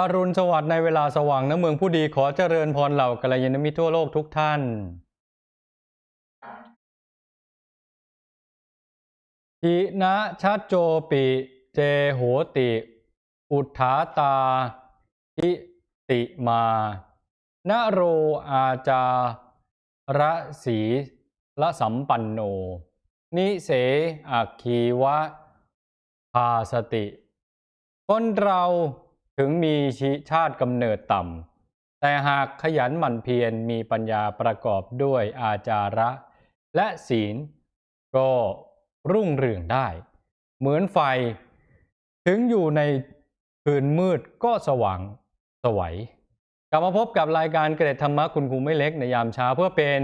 อรุณสวัสดิ์ในเวลาสว่างนะเมืองผู้ดีขอเจริญพรเหล่ากัลยาณมิตรทั่วโลกทุกท่าน อินะชัจโจปิ เจโหติ อุทธาตา อิติมานโรอาจาระสีละสัมปันโน นิเสอัคคีวะภาสติ คนเรา ถึงมีชีชาติกำเนิดต่ำ แต่หากขยันหมั่นเพียรมีปัญญาประกอบด้วยอาจาระ และศีล ก็รุ่งเรืองได้ เหมือนไฟ ถึงอยู่ในคืนมืดก็สว่างสวัยกลับมาพบกับรายการเกร็ดธรรมะคุณครูไม่เล็กในยามเช้าเพื่อเป็น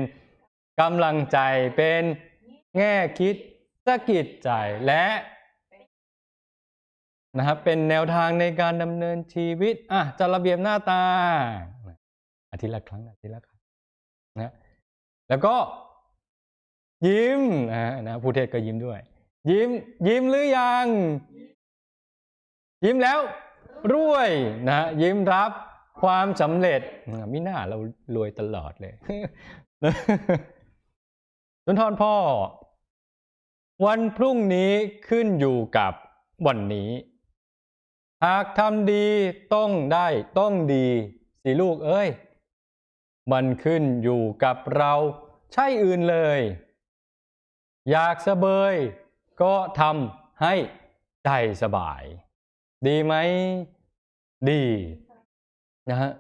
กำลังใจเป็นแง่คิดสะกิดใจและ นะครับเป็นแนวทางในการดำเนินชีวิตอะจัดระเบียบหน้าตาอาทิตย์ละครั้งอาทิตย์ละครั้งนะแล้วก็ ยิ้มนะผู้เทศก็ยิ้มด้วย ยิ้ม ยิ้มหรือยัง ยิ้มแล้วรวยนะยิ้มรับความสำเร็จมิน่าเรารวยตลอดเลยสุนทรพ่อ วันพรุ่งนี้ขึ้นอยู่กับวันนี้ หากทำดีต้องได้ต้องดี สิลูกเอ้ย มันขึ้นอยู่กับเราใช่อื่นเลย อยากสะเบย ก็ทำให้ใจสบาย ดีไหม ดีนะฮะ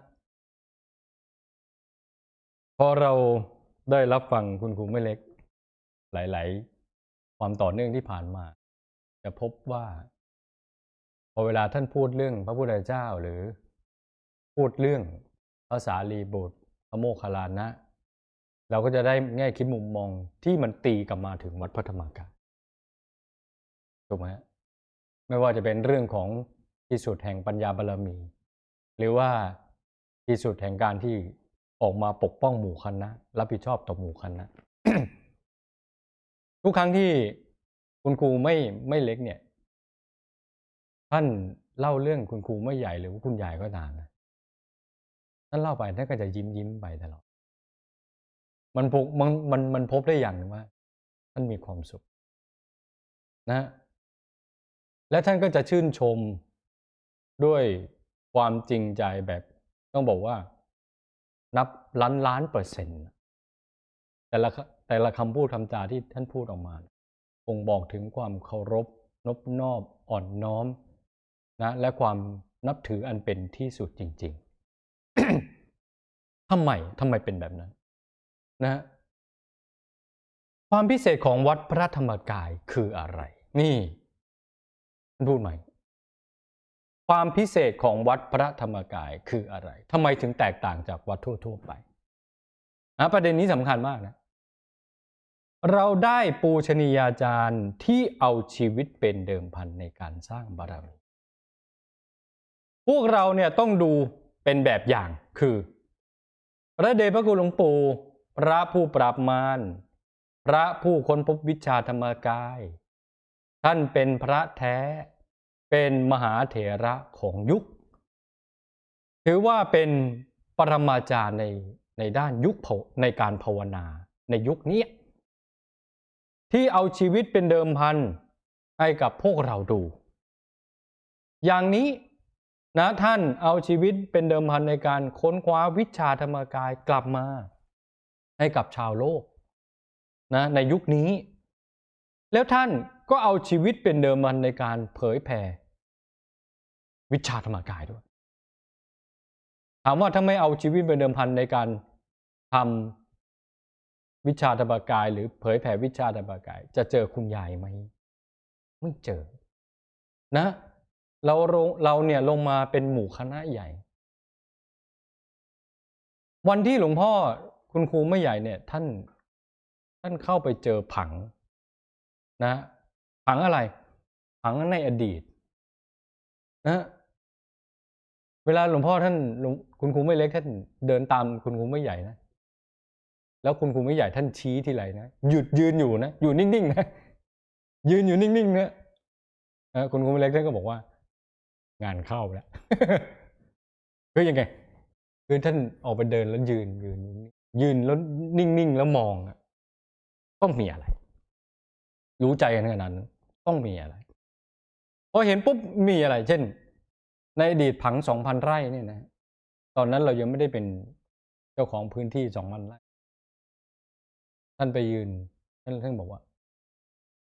พอเราได้รับฟังคุณครูไม่เล็ก หลาย ๆ ความต่อเนื่องที่ผ่านมา จะพบว่า พอเวลาท่านพูดเรื่องพระพุทธเจ้าหรือพูดเรื่องภาษาลีบุตรพระโมคคัลลานะ เราก็จะได้แง่คิดมุมมองที่มันตีกลับมาถึงวัดพระธรรมกายถูกไหมไม่ว่าจะเป็นเรื่องของที่สุดแห่งปัญญาบารมี หรือว่าที่สุดแห่งการที่ออกมาปกป้องหมู่คณะรับผิดชอบต่อหมู่คณะทุกครั้งที่คุณครูไม่ไม่เล็กเนี่ย ท่านเล่าเรื่องคุณครูไม่ใหญ่หรือว่าคุณยายก็ตามนะท่านเล่าไปท่านก็จะยิ้มยิ้มไปตลอดมันพบมันมันมันพบได้อย่างหนึ่งว่า ท่านมีความสุข นะ และท่านก็จะชื่นชมด้วยความจริงใจแบบ ต้องบอกว่า นับล้านล้านเปอร์เซ็นต์แต่ละแต่ละคำพูดคำจาที่ท่านพูดออกมาคงบอกถึงความเคารพนบนอบอ่อนน้อม นะและความนับถืออันเป็นที่สุดจริง ๆทำไมทำไมเป็นแบบนั้นนะความพิเศษของวัดพระธรรมกายคืออะไร นี่พูดใหม่ ความพิเศษของวัดพระธรรมกายคืออะไรทำไมถึงแตกต่างจากวัดทั่ว ๆ ไปนะประเด็นนี้สำคัญมากนะเราได้ปูชนียาจารย์ที่เอาชีวิตเป็นเดิมพันในการสร้างบารมี พวกเราเนี่ยต้องดูเป็นแบบอย่างคือ พระเดชพระคุณหลวงปู่พระผู้ปราบมารพระผู้ค้นพบวิชาธรรมกาย ท่านเป็นพระแท้ เป็นมหาเถระของยุค ถือว่าเป็นปรมาจารย์ในในด้านยุคในการภาวนาในยุคนี้ที่เอาชีวิตเป็นเดิมพันให้กับพวกเราดู อย่างนี้ นะท่านเอาชีวิตเป็นเดิมพันในการค้นคว้าวิชาธรรมกายกลับมา ให้กับชาวโลกนะในยุคนี้ แล้วท่านก็เอาชีวิตเป็นเดิมพันในการเผยแผ่วิชาธรรมกายด้วยถามว่าถ้าไม่เอาชีวิตเป็นเดิมพันในการทำวิชาธรรมกาย หรือเผยแผ่วิชาธรรมกาย จะเจอคุณยายไหมไม่เจอ นะ เราเราเนี่ยลงมาเป็นหมู่คณะใหญ่ วันที่หลวงพ่อคุณครูไม่ใหญ่เนี่ย ท่านท่านเข้าไปเจอผังนะ ผังอะไร ผังในอดีตนะเวลาหลวงพ่อท่านคุณครูไม่เล็กท่านเดินตามคุณครูไม่ใหญ่นะแล้วคุณครูไม่ใหญ่ท่านชี้ที่ไรนะหยุดยืนอยู่นะอยู่นิ่งๆนะยืนอยู่นิ่งๆนะคุณครูไม่เล็กท่านก็บอกว่า งานเข้าแล้วคือยังไงคือท่านออกไปเดินแล้วยืนยืน ยืนแล้วนิ่งๆแล้วมองอะต้องมีอะไร รู้ใจกันขนาดนั้น ต้องมีอะไรพอเห็นปุ๊บมีอะไร เช่น ในอดีตผังสองพันไร่เนี่ยนะตอนนั้นเรายังไม่ได้เป็นเจ้าของพื้นที่สองพันไร่ท่านไปยืนท่านท่านบอกว่า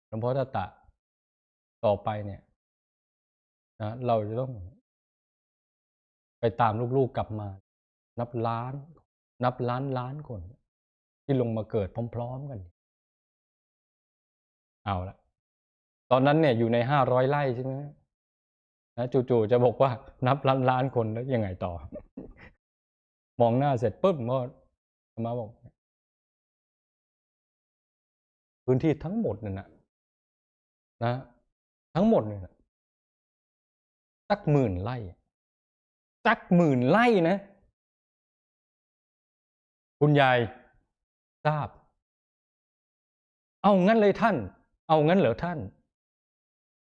หลวงพ่อตาตะต่อไปเนี่ย นะเราจะต้อง ไปตามลูกๆกลับมา นับล้าน นับล้านล้านคน ที่ลงมาเกิดพร้อมๆกัน เอาละตอนนั้นเนี่ยอยู่ในห้าร้อยไร่ใช่ไหมนะจู่ๆจะบอกว่านับล้านล้านคนแล้วยังไงต่อ มองหน้าเสร็จปุ๊บก็มาบอก พื้นที่ทั้งหมดนั่นนะนะ ทั้งหมดเนี่ยนะ สักหมื่นไร่สักหมื่นไร่นะ คุณยายทราบ เอางั้นเลยท่าน เอางั้นเหรอท่าน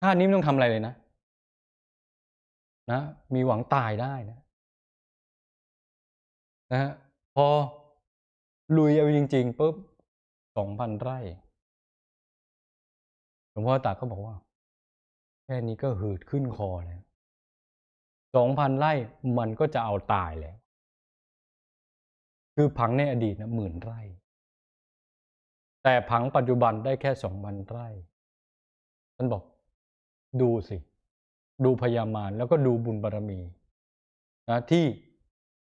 ท่านนี้ไม่ต้องทำอะไรเลยนะนะ มีหวังตายได้นะนะฮะพอลุยเอาจริงๆปุ๊บสองพันไร่หลวงพ่อตาก็บอกว่า แค่นี้ก็หืดขึ้นคอแล้ว สองพันไร่มันก็จะเอาตายแล้ว คือผังในอดีตนะหมื่นไร่ แต่ผังปัจจุบันได้แค่สองพันไร่ท่านบอก ดูสิ ดูพยามารแล้วก็ดูบุญบารรมีนะที่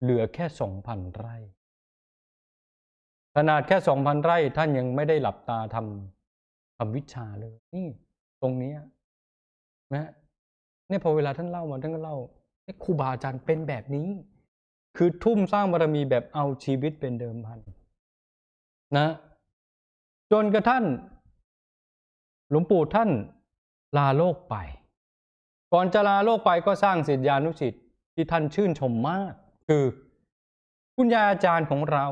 เหลือแค่สองพันไร่ ขนาดแค่สองพันไร่ ท่านยังไม่ได้หลับตาทำทำวิชาเลย นี่ ตรงนี้นะเนี่ยพอเวลาท่านเล่ามาท่านก็เล่า ครูบาอาจารย์เป็นแบบนี้ คือทุ่มสร้างบารมีแบบเอาชีวิตเป็นเดิมพันนะ จนกระทั่งหลวงปู่ท่านลาโลกไป ก่อนจะลาโลกไปก็สร้างศิษยานุศิษย์ที่ท่านชื่นชมมาก คือคุณยายอาจารย์ของเรา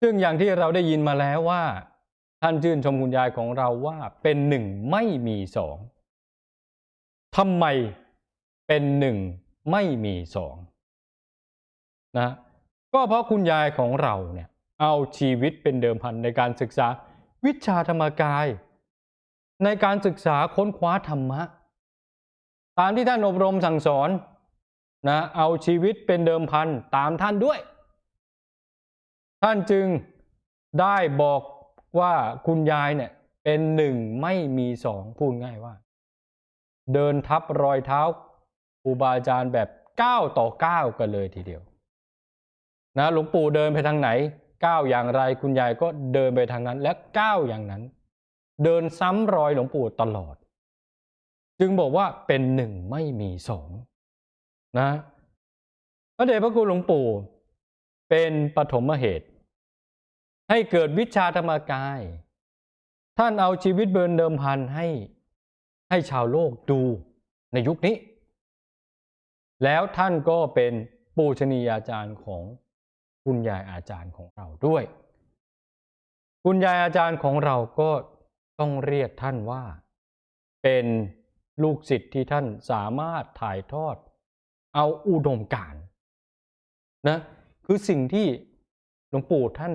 ซึ่งอย่างที่เราได้ยินมาแล้วว่า ท่านชื่นชมคุณยายของเราว่าเป็นหนึ่งไม่มีสองทำไม เป็นหนึ่งไม่มีสองนะก็เพราะคุณยายของเราเนี่ยเอาชีวิตเป็นเดิมพันในการศึกษาวิชาธรรมกาย ในการศึกษาค้นคว้าธรรมะ ตามที่ท่านอบรมสั่งสอนนะเอาชีวิตเป็นเดิมพันตามท่านด้วย ท่านจึงได้บอกว่าคุณยายเนี่ยเป็นหนึ่งไม่มีสองพูดง่ายว่า เดินทับรอยเท้า ครูบาอาจารย์แบบก้าต่อก้ากันเลยทีเดียวนะหลวงปู่เดินไปทางไหนก้าวอย่างไรคุณยายก็เดินไปทางนั้นและก้าวอย่างนั้น เดินซ้ำรอยหลวงปู่ตลอด จึงบอกว่าเป็นหนึ่งไม่มีสองนะพระเดชพระคุณหลวงปู่เป็นปฐมเหตุ ให้เกิดวิชาธรรมกาย ท่านเอาชีวิตเบินเดิมพันให้ให้ชาวโลกดูในยุคนี้ แล้วท่านก็เป็นปูชนียาจารย์ของคุณยายอาจารย์ของเราด้วย คุณยายอาจารย์ของเราก็ต้องเรียกท่านว่า เป็นลูกศิษย์ที่ท่านสามารถถ่ายทอด เอาอุดมการณ์นะคือสิ่งที่หลวงปู่ท่าน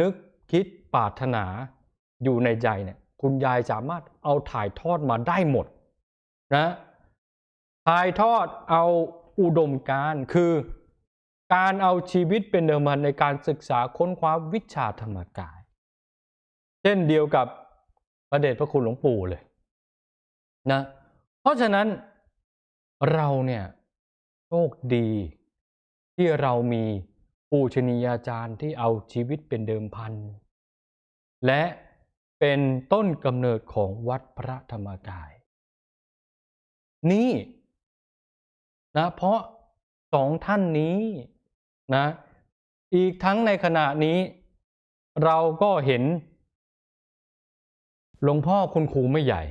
นึกคิดปรารถนาอยู่ในใจเนี่ยคุณยายสามารถเอาถ่ายทอดมาได้หมดนะ ถ่ายทอดเอาอุดมการคือ การเอาชีวิตเป็นเดิมพันในการศึกษาค้นคว้าวิชาธรรมกาย เช่นเดียวกับพระเดชพระคุณหลวงปู่เลยนะเพราะฉะนั้นเราเนี่ยโชคดีที่เรามีปูชนียาจารย์ที่เอาชีวิตเป็นเดิมพัน และเป็นต้นกำเนิดของวัดพระธรรมกาย นี่ นะเพราะสองท่านนี้นะอีกทั้งในขณะนี้ เราก็เห็นหลวงพ่อคุณครูไม่ใหญ่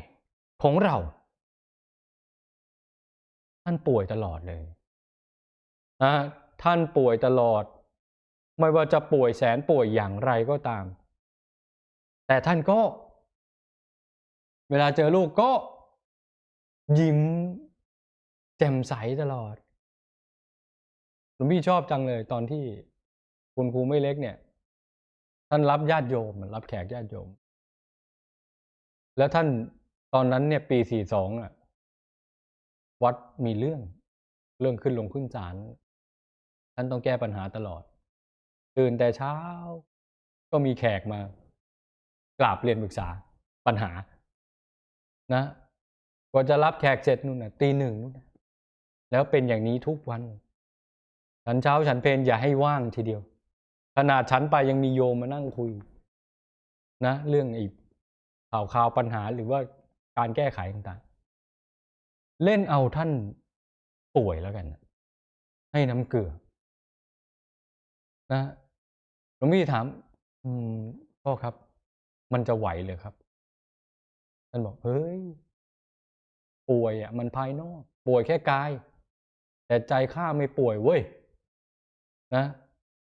ของเรา ท่านป่วยตลอดเลยนะท่านป่วยตลอด ไม่ว่าจะป่วยแสนป่วยอย่างไรก็ตาม แต่ท่านก็ เวลาเจอลูกก็ยิ้ม แจ่มใสตลอดหลวงพี่ชอบจังเลยตอนที่คุณครูไม่เล็กเนี่ย ท่านรับญาติโยมรับแขกญาติโยม แล้วท่านตอนนั้นเนี่ยปีสี่สองอะ วัดมีเรื่องเรื่องขึ้นลงขึ้นศาลท่านต้องแก้ปัญหาตลอด ตื่นแต่เช้า ก็มีแขกมากราบเรียนปรึกษาปัญหา นะกว่าจะรับแขกเสร็จนู่นน่ะตีหนึ่งนู่นนะ แล้วเป็นอย่างนี้ทุกวัน ฉันเช้าฉันเพลอย่าให้ว่างทีเดียว ขนาดฉันไปยังมีโยมมานั่งคุย นะ เรื่องอีกข่าวข่าวปัญหาหรือว่าการแก้ไขต่างๆ เล่นเอาท่านป่วยแล้วกัน ให้น้ำเกลือ นะหลวงพี่ถาม อืมพ่อครับ มันจะไหวเลยครับท่านบอกเฮ้ยป่วยอะ มันภายนอก ป่วยแค่กาย แต่ใจข้าไม่ป่วยเว้ยนะ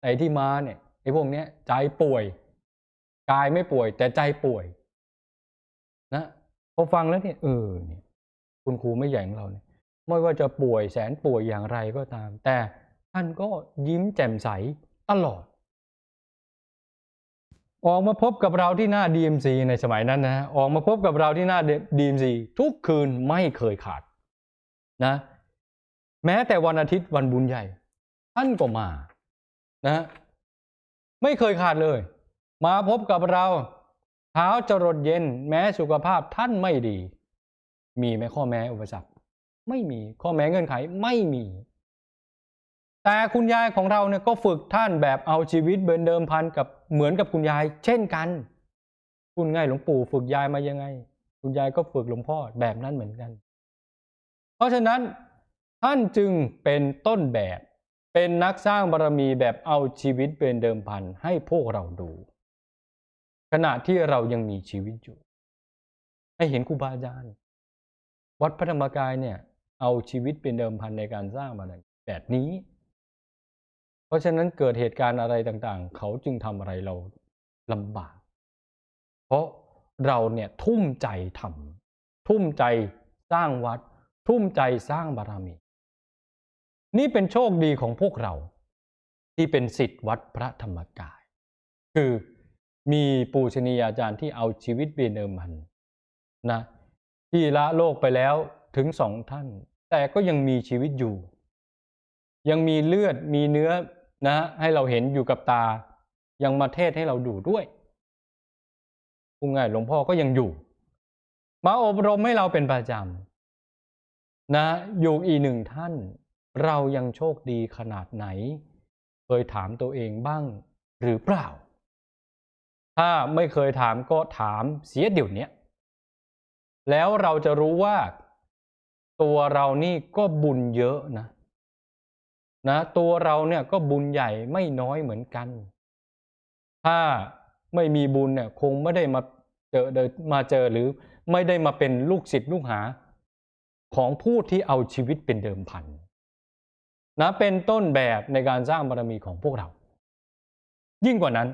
ไอ้ที่มาเนี่ยไอ้พวกเนี้ยใจป่วยกายไม่ป่วย แต่ใจป่วย นะพอฟังแล้วเนี่ยเออเนี่ย คุณครูไม่ใหญ่ของเราเนี่ยไม่ว่าจะป่วยแสนป่วยอย่างไรก็ตาม แต่ท่านก็ยิ้มแจ่มใสตลอด ออกมาพบกับเราที่หน้า DMC ในสมัยนั้นนะออกมาพบกับเราที่หน้า DMC ทุกคืนไม่เคยขาด นะ แม้แต่วันอาทิตย์วันบุญใหญ่ ท่านก็มา นะ ไม่เคยขาดเลย มาพบกับเราเช้าจรดเย็น แม้สุขภาพท่านไม่ดี มีไหมข้อแม้อุปสรรคไม่มีข้อแม้เงื่อนไขไม่มี แต่คุณยายของเราเนี่ยก็ฝึกท่านแบบเอาชีวิตเบินเดิมพันกับเหมือนกับคุณยาย เช่นกันคุณง่ายหลวงปู่ฝึกยายมายังไง คุณยายก็ฝึกหลวงพ่อแบบนั้นเหมือนกัน เพราะฉะนั้น ท่านจึงเป็นต้นแบบ เป็นนักสร้างบารรมีแบบเอาชีวิตเป็นเดิมพันให้พวกเราดู ขณะที่เรายังมีชีวิตอยู่ ให้เห็นครูบาอาจารย์ วัดพระธรรมกายเนี่ย เอาชีวิตเป็นเดิมพันในการสร้างบารรมีแบบนี้ เพราะฉะนั้นเกิดเหตุการณ์อะไรต่างๆ เขาจึงทำอะไรเราลำบาก เพราะเราเนี่ยทุ่มใจทำทุ่มใจสร้างวัด ทุ่มใจสร้างบารมี นี่เป็นโชคดีของพวกเรา ที่เป็นสิทธิ์วัดพระธรรมกาย คือมีปูชนียาจารย์ที่เอาชีวิตเป็นเดิมพันนะที่ละโลกไปแล้วถึงสองท่าน แต่ก็ยังมีชีวิตอยู่ ยังมีเลือดมีเนื้อนะให้เราเห็นอยู่กับตา ยังมาเทศให้เราดูด้วยพูดง่ายหลวงพ่อก็ยังอยู่ มาอบรมให้เราเป็นประจำนะอยู่อีกหนึ่งท่าน เรายังโชคดีขนาดไหน เคยถามตัวเองบ้างหรือเปล่า ถ้าไม่เคยถามก็ถามเสียเดี๋ยวนี้แล้วเราจะรู้ว่าตัวเรานี่ก็บุญเยอะนะนะตัวเราเนี่ยก็บุญใหญ่ไม่น้อยเหมือนกัน ถ้าไม่มีบุญเนี่ยคงไม่ได้มาเจอมาเจอหรือไม่ได้มาเป็นลูกศิษย์ลูกหา ของผู้ที่เอาชีวิตเป็นเดิมพัน นะเป็นต้นแบบในการสร้างบารมีของพวกเรา ยิ่งกว่านั้น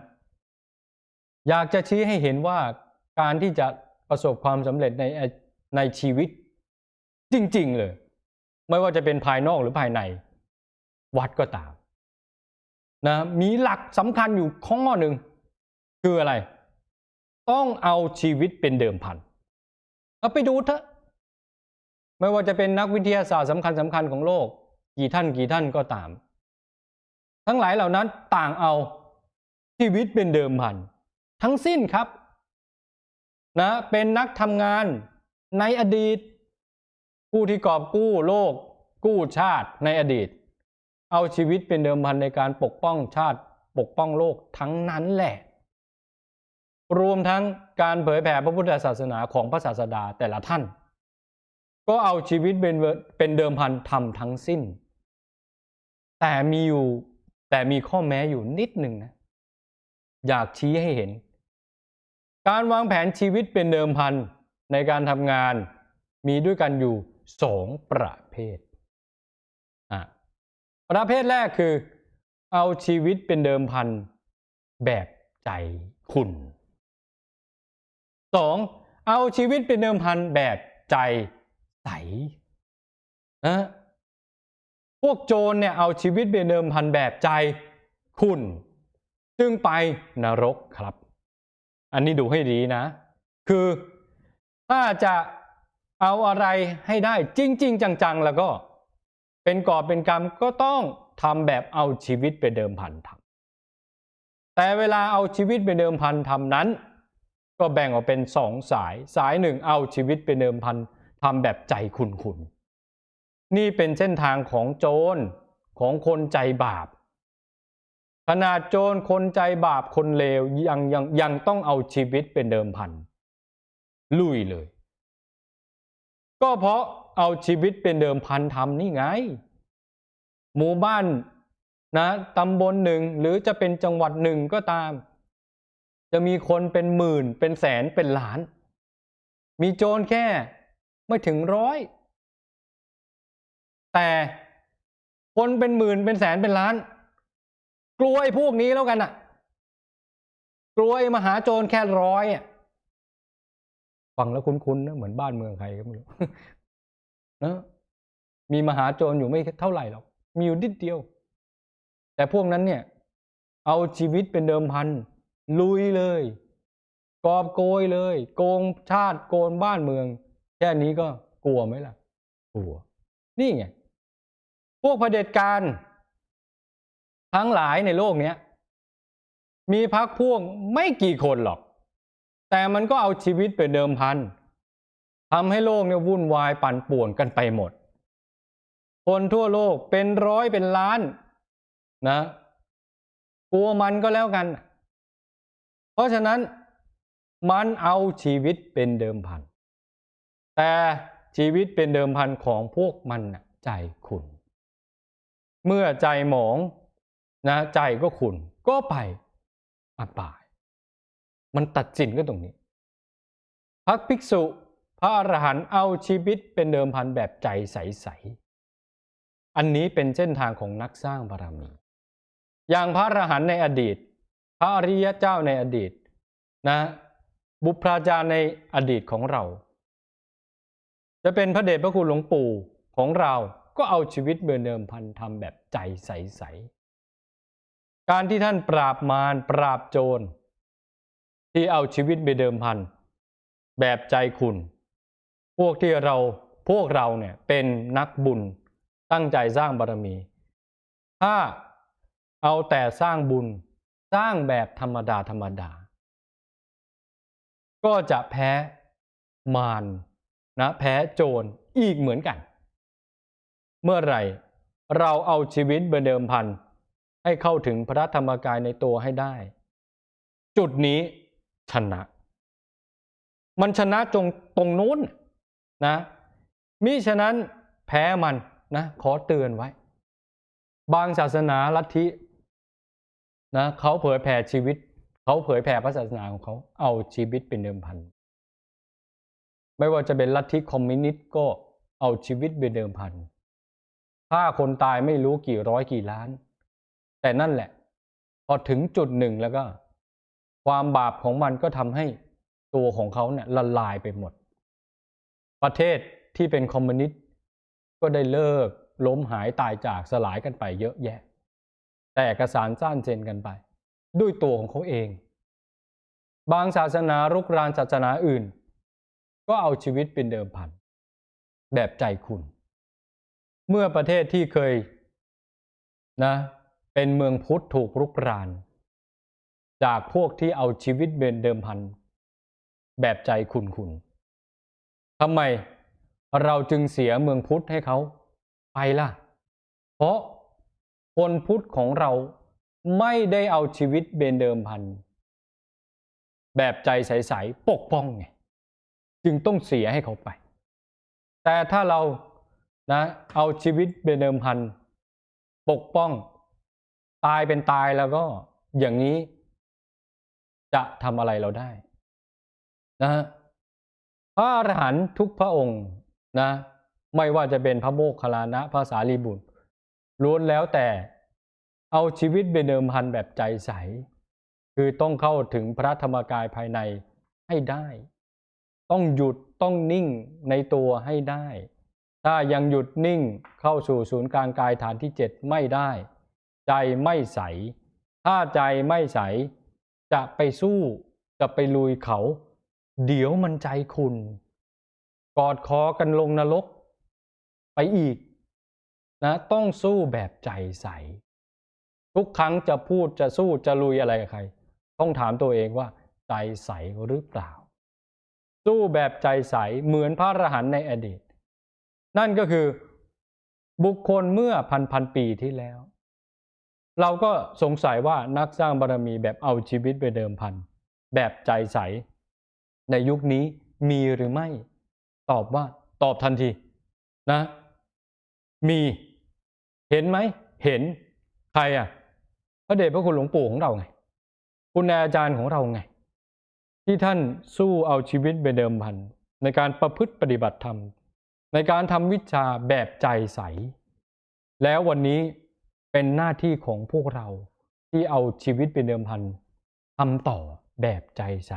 อยากจะชี้ให้เห็นว่าการที่จะประสบความสำเร็จในในชีวิต จริง ๆ เลย ไม่ว่าจะเป็นภายนอกหรือภายใน วัดก็ตามนะมีหลักสำคัญอยู่ข้อหนึ่งคืออะไร ต้องเอาชีวิตเป็นเดิมพันเอาไปดูเถอะ ไม่ว่าจะเป็นนักวิทยาศาสตร์สำคัญสำคัญของโลก กี่ท่านกี่ท่านก็ตาม ทั้งหลายเหล่านั้นต่างเอาชีวิตเป็นเดิมพัน ทั้งสิ้นครับนะเป็นนักทำงานในอดีต ผู้ที่กอบกู้โลก กู้ชาติในอดีต เอาชีวิตเป็นเดิมพันในการปกป้องชาติปกป้องโลกทั้งนั้นแหละ รวมทั้งการเผยแผ่พระพุทธศาสนาของพระศาสดาแต่ละท่าน ก็เอาชีวิตเป็นเป็นเดิมพันทำทั้งสิ้น แต่มีอยู่แต่มีข้อแม้อยู่นิดหนึ่งนะ อยากชี้ให้เห็น การวางแผนชีวิตเป็นเดิมพันในการทำงานมีด้วยกันอยู่สองประเภทอะประเภทแรกคือ เอาชีวิตเป็นเดิมพันแบบใจคุณสองเอาชีวิตเป็นเดิมพันแบบใจใสนะ พวกโจรเนี่ยเอาชีวิตไปเดิมพันแบบใจคุณ จึงไปนรกครับ อันนี้ดูให้ดีนะ คือถ้าจะเอาอะไรให้ได้จริง ๆ จัง ๆ แล้วก็ เป็นกอบเป็นกรรมก็ต้องทำแบบเอาชีวิตไปเดิมพันทำแต่เวลาเอาชีวิตไปเดิมพันทำนั้น ก็แบ่งออกเป็นสองสาย สายหนึ่งเอาชีวิตไปเดิมพันทำแบบใจคุณคุณ นี่เป็นเส้นทางของโจรของคนใจบาป ขนาดโจรคนใจบาปคนเลวยังยังยังต้องเอาชีวิตเป็นเดิมพัน ลุยเลย ก็เพราะเอาชีวิตเป็นเดิมพันทำนี่ไง หมู่บ้านนะตำบลหนึ่งหรือจะเป็นจังหวัดหนึ่งก็ตาม จะมีคนเป็นหมื่นเป็นแสนเป็นล้าน มีโจรแค่ไม่ถึงร้อย แต่คนเป็นหมื่นเป็นแสนเป็นล้าน กลัวไอ้พวกนี้แล้วกันอะ กลัวไอ้มหาโจรแค่ร้อยอะฟังแล้วคุ้นๆนะเหมือนบ้านเมืองใครก็ไม่รู้นะมีมหาโจรอยู่ไม่เท่าไหร่หรอกมีอยู่นิดเดียว แต่พวกนั้นเนี่ย เอาชีวิตเป็นเดิมพันลุยเลยกอบโกยเลย โกงชาติโกงบ้านเมือง แค่นี้ก็กลัวไหมล่ะ กลัว นี่ไง พวกเผด็จการทั้งหลายในโลกเนี้ยมีพักพวกไม่กี่คนหรอก แต่มันก็เอาชีวิตเป็นเดิมพันทำให้โลกเนี่ยวุ่นวายปั่นป่วนกันไปหมด คนทั่วโลกเป็นร้อยเป็นล้านนะกลัวมันก็แล้วกัน เพราะฉะนั้นมันเอาชีวิตเป็นเดิมพัน แต่ชีวิตเป็นเดิมพันของพวกมันใจขุน เมื่อใจหมองนะใจก็ขุนก็ไปอับาย มันตัดสินก็ตรงนี้พักภิกษุ พระอรหันต์เอาชีวิตเป็นเดิมพันแบบใจใสๆอันนี้เป็นเส้นทางของนักสร้างบารมี อย่างพระอรหันต์ในอดีต พระอริยเจ้าในอดีตนะบุพราจารย์ในอดีตของเรา จะเป็นพระเดชพระคุณหลวงปู่ของเรา ก็เอาชีวิตเบือเดิมพันทำแบบใจใสๆการที่ท่านปราบมารปราบโจร ที่เอาชีวิตไปเดิมพันแบบใจคุณ พวกที่เราพวกเราเนี่ยเป็นนักบุญตั้งใจสร้างบารมี ถ้าเอาแต่สร้างบุญสร้างแบบธรรมดาธรรมดา ก็จะแพ้มารนะแพ้โจรอีกเหมือนกัน เมื่อไหร่ เราเอาชีวิตเบเดิมพัน ให้เข้าถึงพระธรรมกายในตัวให้ได้ จุดนี้ชนะ มันชนะจงตรงนู้นนะมิฉะนั้นแพ้มันนะขอเตือนไว้ บางศาสนาลัทธินะเขาเผยแผ่ชีวิต เขาเผยแผ่พระศาสนาของเขาเอาชีวิตเป็นเดิมพัน ไม่ว่าจะเป็นลัทธิคอมมิวนิสต์ก็เอาชีวิตเป็นเดิมพัน ฆ่าคนตายไม่รู้กี่ร้อยกี่ล้าน แต่นั่นแหละ พอถึงจุดหนึ่งแล้วก็ ความบาปของมันก็ทำให้ตัวของเขาเนี่ยละลายไปหมด ประเทศที่เป็นคอมมิวนิสต์ก็ได้เลิกล้มหายตายจากสลายกันไปเยอะแยะ แต่เอกสารสั้นเจนกันไป ด้วยตัวของเขาเอง บางศาสนารุกรานศาสนาอื่น ก็เอาชีวิตเป็นเดิมพัน แบบใจคุณ เมื่อประเทศที่เคยนะเป็นเมืองพุทธถูกรุกราน จากพวกที่เอาชีวิตเป็นเดิมพัน แบบใจคุณคุณทำไมเราจึงเสียเมืองพุทธให้เขาไปล่ะ เพราะคนพุทธของเราไม่ได้เอาชีวิตเบนเดิมพัน แบบใจใส ๆ ปกป้องไงจึงต้องเสียให้เขาไป แต่ถ้าเรา นะเอาชีวิตเบนเดิมพันปกป้อง ตายเป็นตายแล้วก็อย่างนี้ จะทำอะไรเราได้นะพระอรหันต์ทุกพระองค์นะ ไม่ว่าจะเป็นพระโมคคัลลานะภาษาลีบุตรล้วนแล้วแต่เอาชีวิตเป็นเดิมพันแบบใจใส คือต้องเข้าถึงพระธรรมกายภายในให้ได้ ต้องหยุดต้องนิ่งในตัวให้ได้ ถ้ายังหยุดนิ่งเข้าสู่ศูนย์กลางกายฐานที่เจ็ดไม่ได้ ใจไม่ใส ถ้าใจไม่ใส จะไปสู้จะไปลุยเขา เดี๋ยวมันใจคุณ กอดคอกันลงนรก ไปอีกนะต้องสู้แบบใจใส ทุกครั้งจะพูดจะสู้จะลุยอะไรกับใคร ต้องถามตัวเองว่า ใจใสหรือเปล่า สู้แบบใจใสเหมือนพระอรหันต์ในอดีต นั่นก็คือบุคคลเมื่อพันพันปีที่แล้ว เราก็สงสัยว่านักสร้างบารรมีแบบเอาชีวิตไปเดิมพัน แบบใจใส ในยุคนี้มีหรือไม่ ตอบว่าตอบทันทีนะ มีเห็นไหม เห็นใครอะ พระเดชพระคุณหลวงปู่ของเราไง คุณอาจารย์ของเราไง ที่ท่านสู้เอาชีวิตไปเดิมพัน ในการประพฤติปฏิบัติธรรม ในการทำวิชาแบบใจใส แล้ววันนี้เป็นหน้าที่ของพวกเราที่เอาชีวิตไปเดิมพันทำต่อแบบใจใส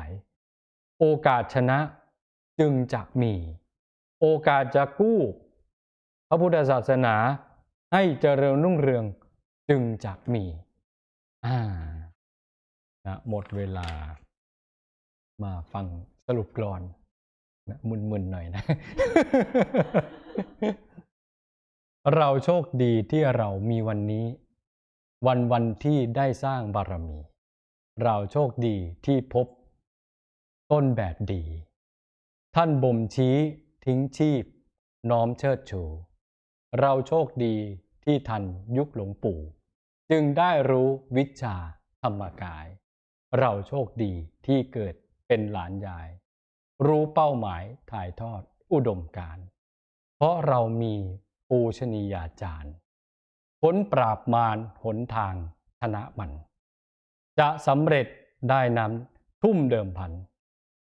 โอกาสชนะจึงจะมี โอกาสจะกู้ พระพุทธศาสนาให้เจริญรุ่งเรืองจึงจะมีอ่านะหมดเวลามาฟังสรุปกรอน มึนๆหน่อยนะ เราโชคดีที่เรามีวันนี้ วันวันที่ได้สร้างบารมี เราโชคดีที่พบ ต้นแบบดี ท่านบ่มชี้ทิ้งชีพ น้อมเชิดชู เราโชคดีที่ทันยุคหลวงปู่ จึงได้รู้วิชาธรรมกาย เราโชคดีที่เกิดเป็นหลานยาย รู้เป้าหมายถ่ายทอดอุดมการเพราะเรามีปูชนียาจารย์พ้นปราบมารหนทางชนะมัน จะสำเร็จได้นั้นทุ่มเดิมพัน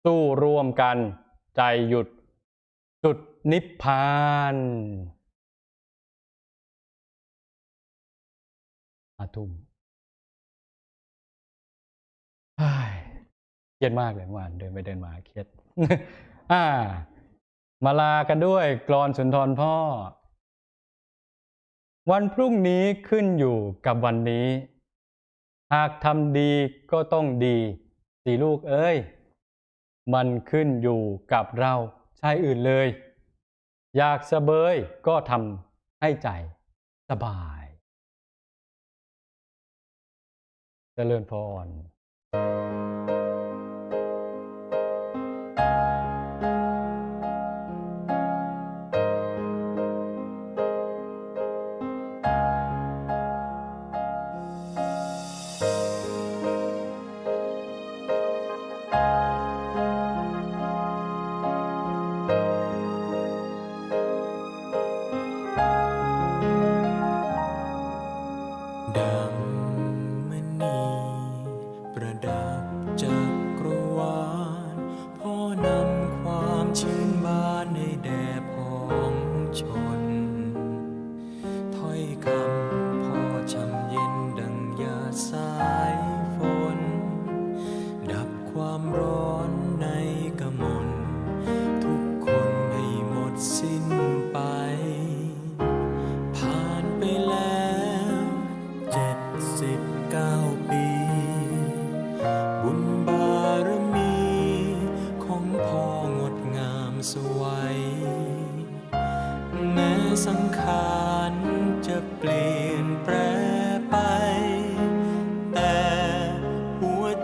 สู้ร่วมกันใจหยุดจุดนิพพานอาทุ่มเฮ้ยเครียดมากเลยเมื่อวานเดินไปเดินมาเครียด อ่า มาลากันด้วยกรอนสุนทรพ่อ วันพรุ่งนี้ขึ้นอยู่กับวันนี้ หากทำดีก็ต้องดีสิลูกเอ้ย มันขึ้นอยู่กับเราใช่อื่นเลย อยากสะเบยก็ทำให้ใจสบายเจริญพร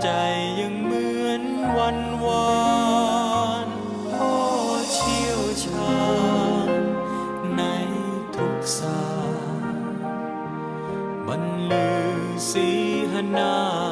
ใจยังเหมือนวันวานพ่อเชี่ยวชาญในทุกศาสตร์บรรลือสีหนา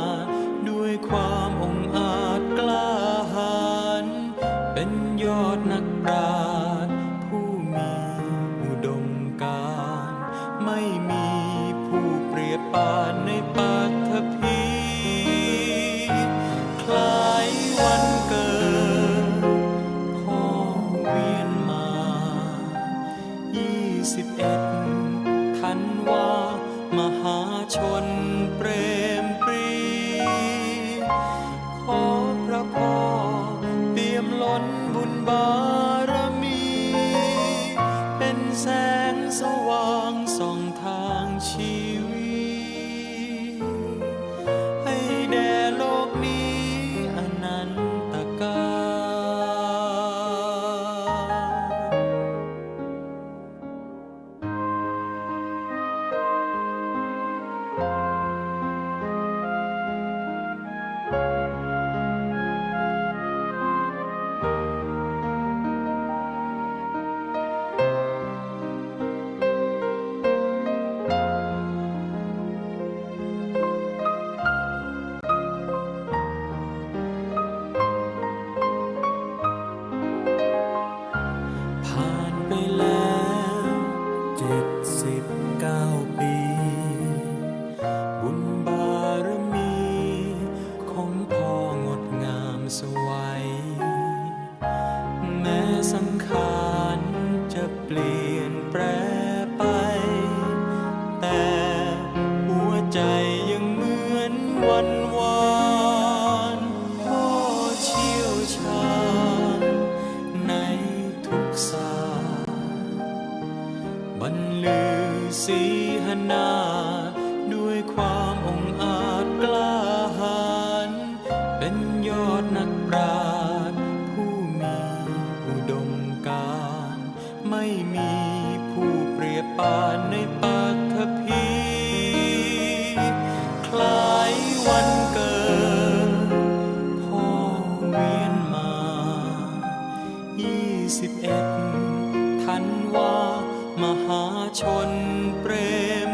so หาชนเปรม